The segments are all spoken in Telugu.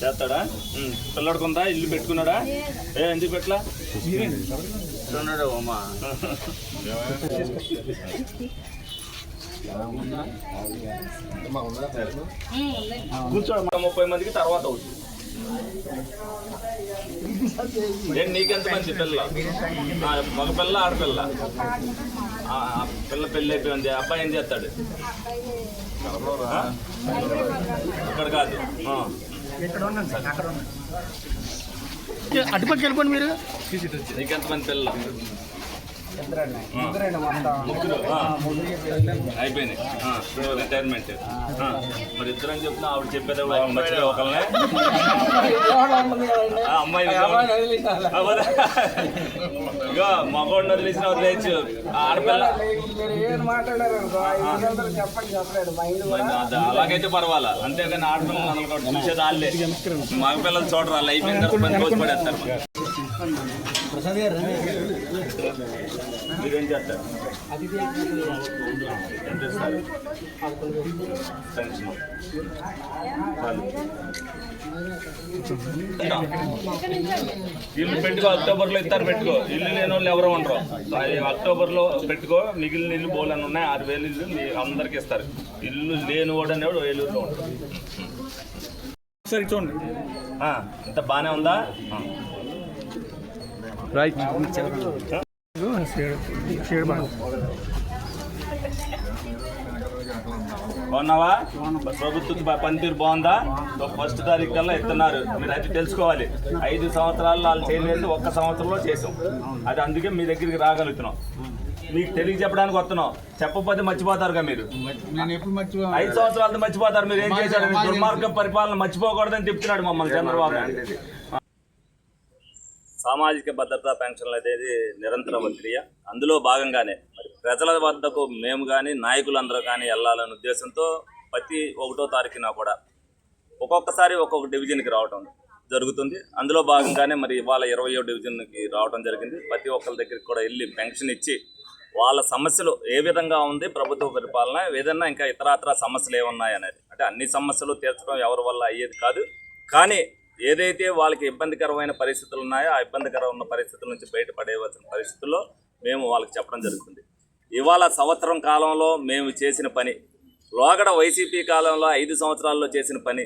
చేస్తాడా? ఉం. పిల్లడుకుందా? ఇల్లు పెట్టుకున్నాడా? ఏ ఎందుకు పెట్టలా? ఉన్నాడు అమ్మా కూర్చోడు ముప్పై మందికి తర్వాత అవుతుంది. నీకెంత మంది పిల్ల? మగ పిల్ల ఆడపిల్ల పిల్ల. పెళ్ళి అయిపోయింది అబ్బాయి ఏం చేస్తాడు? ఇక్కడ కాదు. అటుపక్క వెళ్ళిపోండి మీరు. నీకెంతమంది పిల్లలు ముగ్గురు ఇప్పుడు రిటైర్మెంట్. ఆ, మరి ఇద్దరు అని చెప్పిన ఆవిడ చెప్పేది ఒకళ్ళనే? ఆ, అమ్మాయి? ఇగో మగవాడిని వదిలేసిన వదిలేయచ్చు ఆడపిల్ల. అలాగైతే పర్వాలా. అంతేగాని ఆడపిల్లలు అనకూడదు చూసేది వాళ్ళే మగపిల్లలు చూడరు వాళ్ళు అయిపోయిన తర్వాత పని రోజు పడేస్తారు మరి. మీరేం చేస్తారు. ఇల్లు పెట్టుకో అక్టోబర్లో ఇస్తారు పెట్టుకో. ఇల్లు లేని వాళ్ళు ఎవరు ఉండరు. అది అక్టోబర్లో పెట్టుకో మిగిలిన ఇల్లు బోలని ఉన్నాయి ఆరు వేలు ఇల్లు మీ అందరికి ఇస్తారు. ఇల్లు లేని వాడు అనేవాడు ఏలూరులో ఉంటాడు. సరే చూడండి. ఆ, ఇంత బానే ఉందా. రైట్ బాగున్నావా? ప్రభుత్వం పనితీరు బాగుందా? ఫస్ట్ తారీఖు కల్లా ఇస్తున్నారు మీరు అది తెలుసుకోవాలి. ఐదు సంవత్సరాలు వాళ్ళు చేయలేదు ఒక్క సంవత్సరంలో చేసాం. అది అందుకే మీ దగ్గరికి రాగలుగుతున్నాం. మీకు తెలియజెప్పడానికి వస్తున్నాం. చెప్పకపోతే మర్చిపోతారుగా మీరు. నేను ఎప్పుడు మర్చిపో ఐదు సంవత్సరాలతో మర్చిపోతారు. మీరు ఏం చేశారు? దుర్మార్గ పరిపాలన మర్చిపోకూడదని చెప్తున్నాడు మమ్మల్ని చంద్రబాబు సామాజిక భద్రతా పెన్షన్లు అనేది నిరంతర ప్రక్రియ. అందులో భాగంగానే మరి ప్రజల వద్దకు మేము కానీ నాయకులందరూ కానీ వెళ్ళాలనే ఉద్దేశంతో ప్రతి ఒకటో తారీఖున కూడా ఒక్కొక్కసారి ఒక్కొక్క డివిజన్కి రావటం జరుగుతుంది. అందులో భాగంగానే మరి ఇవాళ ఇరవయో డివిజన్కి రావడం జరిగింది. ప్రతి ఒక్కరి దగ్గరికి కూడా వెళ్ళి పెన్షన్ ఇచ్చి వాళ్ళ సమస్యలు ఏ విధంగా ఉంది ప్రభుత్వ పరిపాలన ఏదన్నా ఇంకా ఇతరాతర సమస్యలు ఏమున్నాయనేది అంటే అన్ని సమస్యలు తీర్చడం ఎవరి వల్ల అయ్యేది కాదు. కానీ ఏదైతే వాళ్ళకి ఇబ్బందికరమైన పరిస్థితులు ఉన్నాయో ఆ ఇబ్బందికరమైన ఉన్న పరిస్థితుల నుంచి బయటపడేవలసిన పరిస్థితుల్లో మేము వాళ్ళకి చెప్పడం జరుగుతుంది. ఇవాళ సంవత్సరం కాలంలో మేము చేసిన పని లోగడ వైసీపీ కాలంలో ఐదు సంవత్సరాల్లో చేసిన పని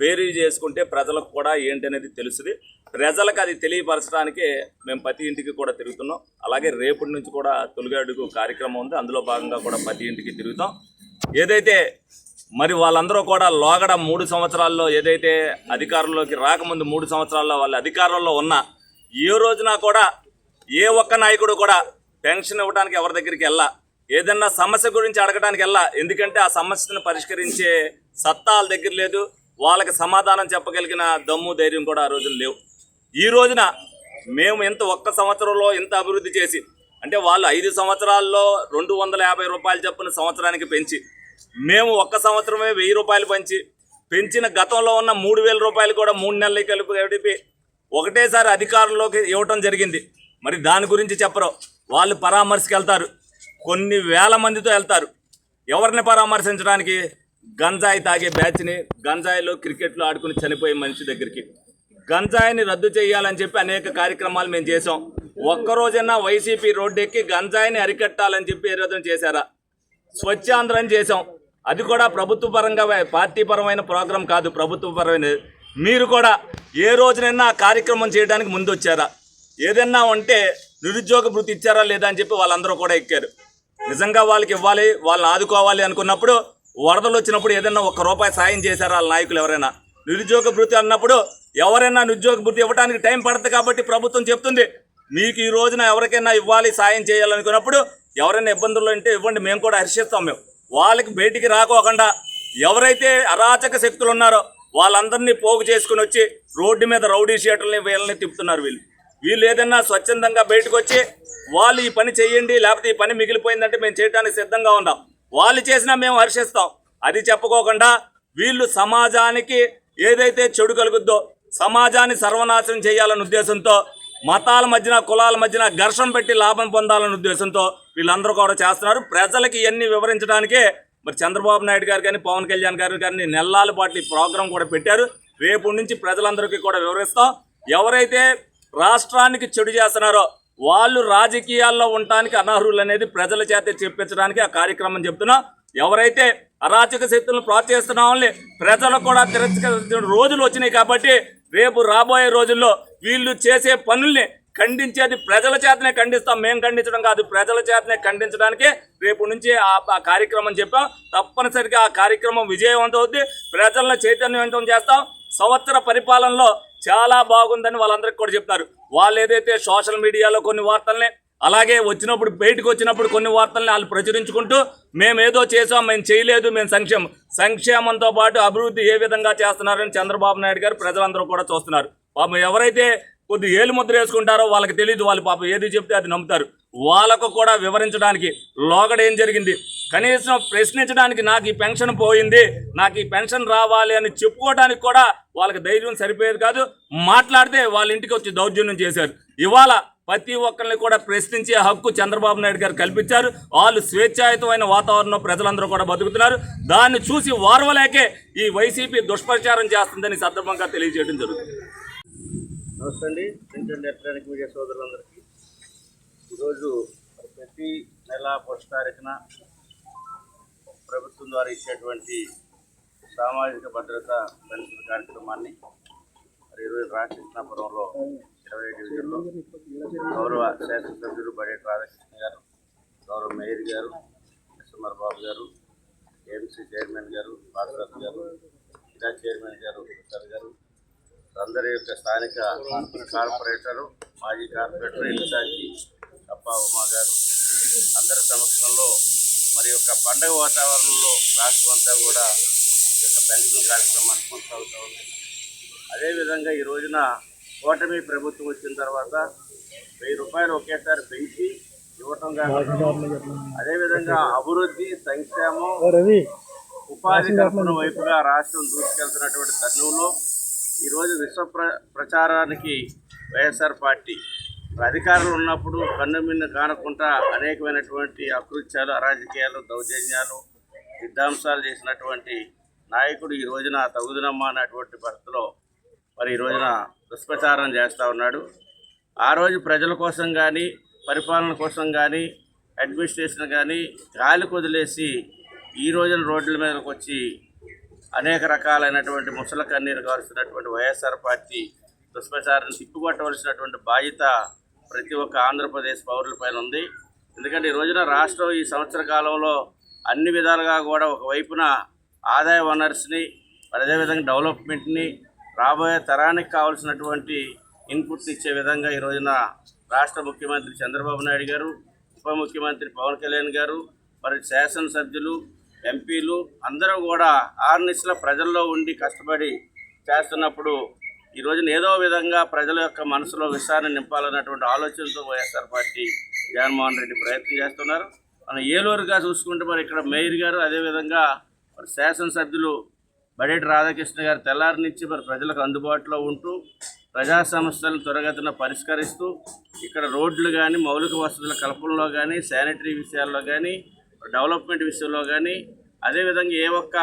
బేరీ చేసుకుంటే ప్రజలకు కూడా ఏంటనేది తెలుసుది. ప్రజలకు అది తెలియపరచడానికే మేము ప్రతి ఇంటికి కూడా తిరుగుతున్నాం. అలాగే రేపటి నుంచి కూడా తొలిగడుగు కార్యక్రమం ఉంది. అందులో భాగంగా కూడా ప్రతి ఇంటికి తిరుగుతాం. ఏదైతే మరి వాళ్ళందరూ కూడా లోగడ మూడు సంవత్సరాల్లో ఏదైతే అధికారంలోకి రాకముందు మూడు సంవత్సరాల్లో వాళ్ళ అధికారంలో ఉన్న ఏ రోజున కూడా ఏ ఒక్క నాయకుడు కూడా పెన్షన్ ఇవ్వడానికి ఎవరి దగ్గరికి వెళ్ళా ఏదన్నా సమస్య గురించి అడగడానికి వెళ్ళా ఎందుకంటే ఆ సమస్యను పరిష్కరించే సత్తా వాళ్ళ దగ్గర లేదు వాళ్ళకి సమాధానం చెప్పగలిగిన దమ్ము ధైర్యం కూడా ఆ రోజున లేవు. ఈ రోజున మేము ఇంత ఒక్క సంవత్సరంలో ఇంత అభివృద్ధి చేసి అంటే వాళ్ళు ఐదు సంవత్సరాల్లో రెండు వందల యాభై రూపాయలు చొప్పున సంవత్సరానికి పెంచి మేము ఒక్క సంవత్సరమే వెయ్యి రూపాయలు పెంచి పెంచిన గతంలో ఉన్న మూడు వేల రూపాయలు కూడా మూడు నెలలకి కలిపి కలిపి ఒకటేసారి అధికారంలోకి ఇవ్వటం జరిగింది. మరి దాని గురించి చెప్పరు. వాళ్ళు పరామర్శకు వెళ్తారు. కొన్ని వేల మందితో వెళ్తారు. ఎవరిని పరామర్శించడానికి? గంజాయి తాగే బ్యాచ్ని గంజాయిలో క్రికెట్లో ఆడుకుని చనిపోయే మనిషి దగ్గరికి. గంజాయిని రద్దు చేయాలని చెప్పి అనేక కార్యక్రమాలు మేము చేసాం ఒక్కరోజైనా వైసీపీ రోడ్డెక్కి గంజాయిని అరికట్టాలని చెప్పి ఏ చేశారా? స్వచ్ఛాంధ్రం చేసాం అది కూడా ప్రభుత్వ పరంగా పార్టీ పరమైన ప్రోగ్రాం కాదు ప్రభుత్వ పరమైనది మీరు కూడా ఏ రోజునైనా ఆ కార్యక్రమం చేయడానికి ముందు వచ్చారా ఏదన్నా ఉంటే నిరుద్యోగ భృతి ఇచ్చారా లేదా అని చెప్పి వాళ్ళందరూ కూడా ఎక్కారు. నిజంగా వాళ్ళకి ఇవ్వాలి వాళ్ళని ఆదుకోవాలి అనుకున్నప్పుడు వరదలు వచ్చినప్పుడు ఏదైనా ఒక్క రూపాయి సాయం చేశారా వాళ్ళ నాయకులు ఎవరైనా? నిరుద్యోగ భృతి అన్నప్పుడు ఎవరైనా నిరుద్యోగ భృతి ఇవ్వడానికి టైం పడుతుంది కాబట్టి ప్రభుత్వం చెప్తుంది మీకు ఈ రోజున ఎవరికైనా ఇవ్వాలి సాయం చేయాలనుకున్నప్పుడు ఎవరైనా ఇబ్బందులు ఉంటే ఇవ్వండి మేము కూడా హర్షిస్తాం మేము. వాళ్ళకి బయటికి రాకోకుండా ఎవరైతే అరాచక శక్తులు ఉన్నారో వాళ్ళందరినీ పోగు చేసుకుని వచ్చి రోడ్డు మీద రౌడీ షీటర్ని వీళ్ళని తిప్పుతున్నారు వీళ్ళు. వీళ్ళు ఏదన్నా స్వచ్ఛందంగా బయటకు వచ్చి వాళ్ళు ఈ పని చేయండి లేకపోతే ఈ పని మిగిలిపోయిందంటే మేము చేయడానికి సిద్ధంగా ఉన్నాం. వాళ్ళు చేసినా మేము హర్షిస్తాం. అది చెప్పుకోకుండా వీళ్ళు సమాజానికి ఏదైతే చెడు కలుగుద్దో సమాజాన్ని సర్వనాశనం చేయాలనే ఉద్దేశంతో మతాల మధ్యన కులాల మధ్యన ఘర్షణ పెట్టి లాభం పొందాలనే ఉద్దేశంతో వీళ్ళందరూ కూడా చేస్తున్నారు. ప్రజలకి ఇవన్నీ వివరించడానికే మరి చంద్రబాబు నాయుడు గారు కానీ పవన్ కళ్యాణ్ గారు కానీ నెలల పాటు ఈ ప్రోగ్రాం కూడా పెట్టారు. రేపు నుంచి ప్రజలందరికీ కూడా వివరిస్తాం. ఎవరైతే రాష్ట్రానికి చెడు చేస్తున్నారో వాళ్ళు రాజకీయాల్లో ఉండటానికి అనర్హులు అనేది ప్రజల చేత చెప్పించడానికి ఆ కార్యక్రమం చెప్తున్నా. ఎవరైతే అరాచక శక్తులను ప్రోత్సహిస్తున్న వాళ్ళని ప్రజలు కూడా తిరస్కరించిన రోజులు వచ్చినాయి కాబట్టి రేపు రాబోయే రోజుల్లో వీళ్ళు చేసే పనుల్ని ఖండించేది ప్రజల చేతనే ఖండిస్తాం. మేము ఖండించడం కాదు. ప్రజల చేతనే ఖండించడానికి రేపు నుంచి ఆ ఆ కార్యక్రమం చెప్పాం. తప్పనిసరిగా ఆ కార్యక్రమం విజయవంతం అవుద్ది ప్రజలను చైతన్యవంతం చేస్తాం. సంవత్సర పరిపాలనలో చాలా బాగుందని వాళ్ళందరికీ కూడా చెప్తారు. వాళ్ళు ఏదైతే సోషల్ మీడియాలో కొన్ని వార్తల్ని అలాగే వచ్చినప్పుడు బయటకు వచ్చినప్పుడు కొన్ని వార్తల్ని వాళ్ళు ప్రచురించుకుంటూ మేము ఏదో చేసాం మేము చేయలేదు మేము సంక్షేమం. సంక్షేమంతో పాటు అభివృద్ధి ఏ విధంగా చేస్తున్నారని చంద్రబాబు నాయుడు గారు ప్రజలందరూ కూడా చూస్తున్నారు. పాపం ఎవరైతే కొద్ది ఏలు ముద్ర వేసుకుంటారో వాళ్ళకి తెలియదు వాళ్ళు పాపం ఏది చెప్తే అది నమ్ముతారు. వాళ్ళకు కూడా వివరించడానికి లోగడ ఏం జరిగింది? కనీసం ప్రశ్నించడానికి నాకు ఈ పెన్షన్ పోయింది నాకు ఈ పెన్షన్ రావాలి అని చెప్పుకోవడానికి కూడా వాళ్ళకి ధైర్యం సరిపోయేది కాదు. మాట్లాడితే వాళ్ళ ఇంటికి వచ్చి దౌర్జన్యం చేశారు. ఇవాళ ప్రతి ఒక్కరిని కూడా ప్రశ్నించే హక్కు చంద్రబాబు నాయుడు గారు కల్పించారు. వాళ్ళు స్వేచ్ఛాయుతమైన వాతావరణంలో ప్రజలందరూ కూడా బతుకుతున్నారు. దాన్ని చూసి వారవలేకే ఈ వైసీపీ దుష్ప్రచారం చేస్తుందని సందర్భంగా తెలియజేయడం జరుగుతుంది. నమస్తే అండి. ప్రింట్ అండ్ ఎలక్ట్రానిక్ మీడియా సోదరులందరికీ ఈరోజు ప్రతి నెల ఫస్ట్ తారీఖున ప్రభుత్వం ద్వారా ఇచ్చేటువంటి సామాజిక భద్రత పెన్షన్ కార్యక్రమాన్ని మరి ఈరోజు రామకృష్ణాపురంలో ఇరవై డివిజన్లో గౌరవ శాసనసభ్యులు బడేటి రాధాకృష్ణ గారు గౌరవ మేయర్ గారు ఎస్ఎంఆర్ బాబు గారు ఏఎంసీ చైర్మన్ గారు భాస్కర్ గారు జిల్లా చైర్మన్ గారు సార్ గారు అందరి యొక్క స్థానిక కార్పొరేటరు మాజీ కార్పొరేటర్ ఇన్ఛార్జి కప్ప ఉమా గారు అందరి సమక్షంలో మరి యొక్క పండగ వాతావరణంలో రాష్ట్రం అంతా కూడా ఈ యొక్క పెన్షన్ కార్యక్రమాన్ని కొనసాగుతూ ఉంది. అదేవిధంగా ఈ రోజున కూటమి ప్రభుత్వం వచ్చిన తర్వాత వెయ్యి రూపాయలు ఒకేసారి పెంచి ఇవ్వటం కాకుండా అదేవిధంగా అభివృద్ధి సంక్షేమం ఉపాధి కల్పన వైపుగా రాష్ట్రం దూసుకెళ్తున్నటువంటి తరుణంలో ఈరోజు విశ్వ ప్ర ప్రచారానికి వైఎస్ఆర్ పార్టీ అధికారులు ఉన్నప్పుడు కన్నుమిన్ను కానకుండా అనేకమైనటువంటి అకృత్యాలు అరాజకీయాలు దౌర్జన్యాలు విధ్వంసాలు చేసినటువంటి నాయకుడు ఈ రోజున తగుదనమ్మ అన్నటువంటి పరిస్థితిలో మరి ఈ రోజున దుష్ప్రచారం చేస్తూ ఉన్నాడు. ఆ రోజు ప్రజల కోసం కానీ పరిపాలన కోసం కానీ అడ్మినిస్ట్రేషన్ కానీ గాలి కుదిలేసి ఈ రోజున రోడ్ల మీదకి వచ్చి అనేక రకాలైనటువంటి ముసల కన్నీరు కాల్సినటువంటి వైఎస్ఆర్ పార్టీ దుష్ప్రచారాన్ని తిప్పుకొట్టవలసినటువంటి బాధ్యత ప్రతి ఒక్క ఆంధ్రప్రదేశ్ పౌరులపైన ఉంది. ఎందుకంటే ఈ రోజున రాష్ట్రం ఈ సంవత్సర కాలంలో అన్ని విధాలుగా కూడా ఒకవైపున ఆదాయ వనర్స్ని అదేవిధంగా డెవలప్మెంట్ని రాబోయే తరానికి కావాల్సినటువంటి ఇన్పుట్ ఇచ్చే విధంగా ఈ రోజున రాష్ట్ర ముఖ్యమంత్రి చంద్రబాబు నాయుడు గారు ఉప ముఖ్యమంత్రి పవన్ కళ్యాణ్ గారు మరి శాసనసభ్యులు ఎంపీలు అందరూ కూడా ఆర్నిస్ల ప్రజల్లో ఉండి కష్టపడి చేస్తున్నప్పుడు ఈ రోజున ఏదో విధంగా ప్రజల యొక్క మనసులో విషయాన్ని నింపాలన్నటువంటి ఆలోచనతో వైఎస్ఆర్ పార్టీ జగన్మోహన్ రెడ్డి ప్రయత్నం చేస్తున్నారు. మనం ఏలూరుగా చూసుకుంటే మరి ఇక్కడ మేయర్ గారు అదేవిధంగా మరి శాసనసభ్యులు బడేటి రాధాకృష్ణ గారు తెల్లారి నుంచి మరి ప్రజలకు అందుబాటులో ఉంటూ ప్రజా సమస్యలను త్వరగతిన పరిష్కరిస్తూ ఇక్కడ రోడ్లు కానీ మౌలిక వసతుల కల్పనలో కానీ శానిటరీ విషయాల్లో కానీ డెవలప్మెంట్ విషయంలో కానీ అదేవిధంగా ఏ ఒక్క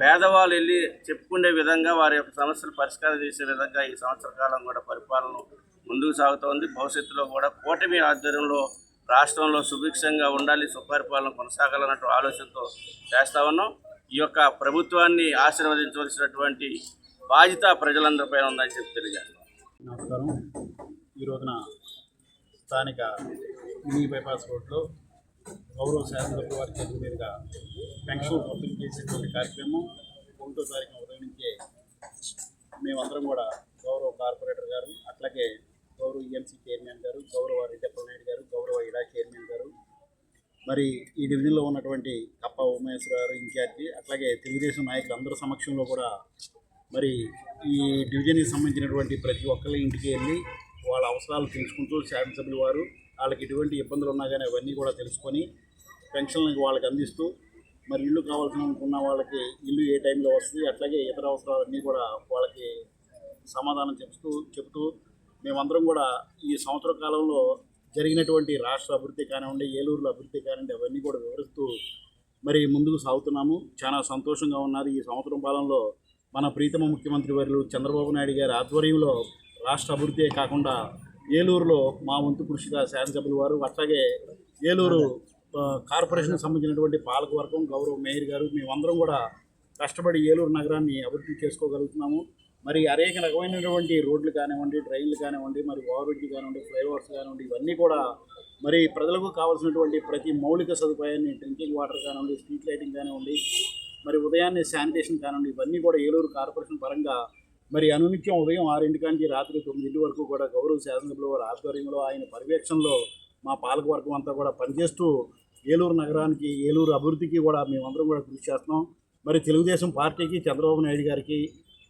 పేదవాళ్ళు వెళ్ళి చెప్పుకునే విధంగా వారి యొక్క సమస్యలు పరిష్కారం చేసే విధంగా ఈ సంవత్సర కాలం కూడా పరిపాలన ముందుకు సాగుతోంది. భవిష్యత్తులో కూడా కూటమి ఆధ్వర్యంలో రాష్ట్రంలో సుభిక్షంగా ఉండాలి సుపరిపాలన కొనసాగాలన్నట్టు ఆలోచనతో చేస్తా ఉన్నాం. ఈ యొక్క ప్రభుత్వాన్ని ఆశీర్వదించవలసినటువంటి బాధ్యత ప్రజలందరిపైన ఉందని చెప్పి తెలియజేస్తాం. నమస్కారం. ఈ రోజున స్థానిక మినీ బైపాస్ రోడ్లో గౌరవ శాసనసభ వారి చేతుల మీదుగా పెన్షన్ పంపిణీ చేసేటువంటి కార్యక్రమం ఒకటో తారీఖు ఉదయం నుంచే మేమందరం కూడా గౌరవ కార్పొరేటర్ గారు అట్లాగే గౌరవ ఈఎంసీ చైర్మన్ గారు గౌరవ రెడ్డప్పల నాయుడు గారు గౌరవ ఇడా చైర్మన్ గారు మరి ఈ డివిజన్లో ఉన్నటువంటి కప్ప ఉమేశ్వర గారు ఇన్ఛార్జి అట్లాగే తెలుగుదేశం నాయకులు అందరి సమక్షంలో కూడా మరి ఈ డివిజన్కి సంబంధించినటువంటి ప్రతి ఒక్కరి ఇంటికి వెళ్ళి వాళ్ళ అవసరాలు తెలుసుకుంటూ శాసనసభ్యుల వారు వాళ్ళకి ఎటువంటి ఇబ్బందులు ఉన్నా కానీ అవన్నీ కూడా తెలుసుకొని పెన్షన్లకు వాళ్ళకి అందిస్తూ మరి ఇల్లు కావాల్సిన అనుకున్న వాళ్ళకి ఇల్లు ఏ టైంలో వస్తుంది అట్లాగే ఇతర అవసరాలన్నీ కూడా వాళ్ళకి సమాధానం చెప్తూ చెబుతూ మేమందరం కూడా ఈ సంవత్సర కాలంలో జరిగినటువంటి రాష్ట్ర అభివృద్ధి కానివ్వండి ఏలూరులో అభివృద్ధి కానివ్వండి అవన్నీ కూడా వివరిస్తూ మరి ముందుకు సాగుతున్నాము. చాలా సంతోషంగా ఉన్నారు ఈ సంవత్సరం కాలంలో మన ప్రీతమ ముఖ్యమంత్రి వర్యులు చంద్రబాబు నాయుడు గారి ఆధ్వర్యంలో రాష్ట్ర అభివృద్ధి కాకుండా ఏలూరులో మా వంతు కృషిగా శాసనసభ్యుల వారు అట్లాగే ఏలూరు కార్పొరేషన్కి సంబంధించినటువంటి పాలకవర్గం గౌరవ మేయర్ గారు మేమందరం కూడా కష్టపడి ఏలూరు నగరాన్ని అభివృద్ధి చేసుకోగలుగుతున్నాము. మరి అనేక రకమైనటువంటి రోడ్లు కానివ్వండి ట్రైన్లు కానివ్వండి మరి ఓవర్బ్రిడ్జ్ కానివ్వండి ఫ్లైఓవర్స్ కానివ్వండి ఇవన్నీ కూడా మరి ప్రజలకు కావాల్సినటువంటి ప్రతి మౌలిక సదుపాయాన్ని డ్రింకింగ్ వాటర్ కానివ్వండి స్ట్రీట్ లైటింగ్ కానివ్వండి మరి ఉదయాన్నే శానిటేషన్ కానివ్వండి ఇవన్నీ కూడా ఏలూరు కార్పొరేషన్ పరంగా మరి అనునిత్యం ఉదయం ఆరింటి నుంచి రాత్రి తొమ్మిదింటి వరకు కూడా గౌరవ శాసనసభ్యుల వారి ఆధ్వర్యంలో ఆయన పర్యవేక్షణలో మా పాలకవర్గం అంతా కూడా పనిచేస్తూ ఏలూరు నగరానికి ఏలూరు అభివృద్ధికి కూడా మేమందరం కూడా కృషి చేస్తున్నాం. మరి తెలుగుదేశం పార్టీకి చంద్రబాబు నాయుడు గారికి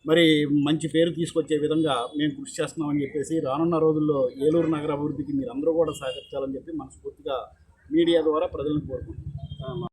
మరి మంచి పేరు తీసుకొచ్చే విధంగా మేము కృషి చేస్తున్నామని చెప్పేసి రానున్న రోజుల్లో ఏలూరు నగర అభివృద్ధికి మీరందరూ కూడా సహకరించాలని చెప్పి మనస్ఫూర్తిగా మీడియా ద్వారా ప్రజలను కోరుకుంటున్నాం.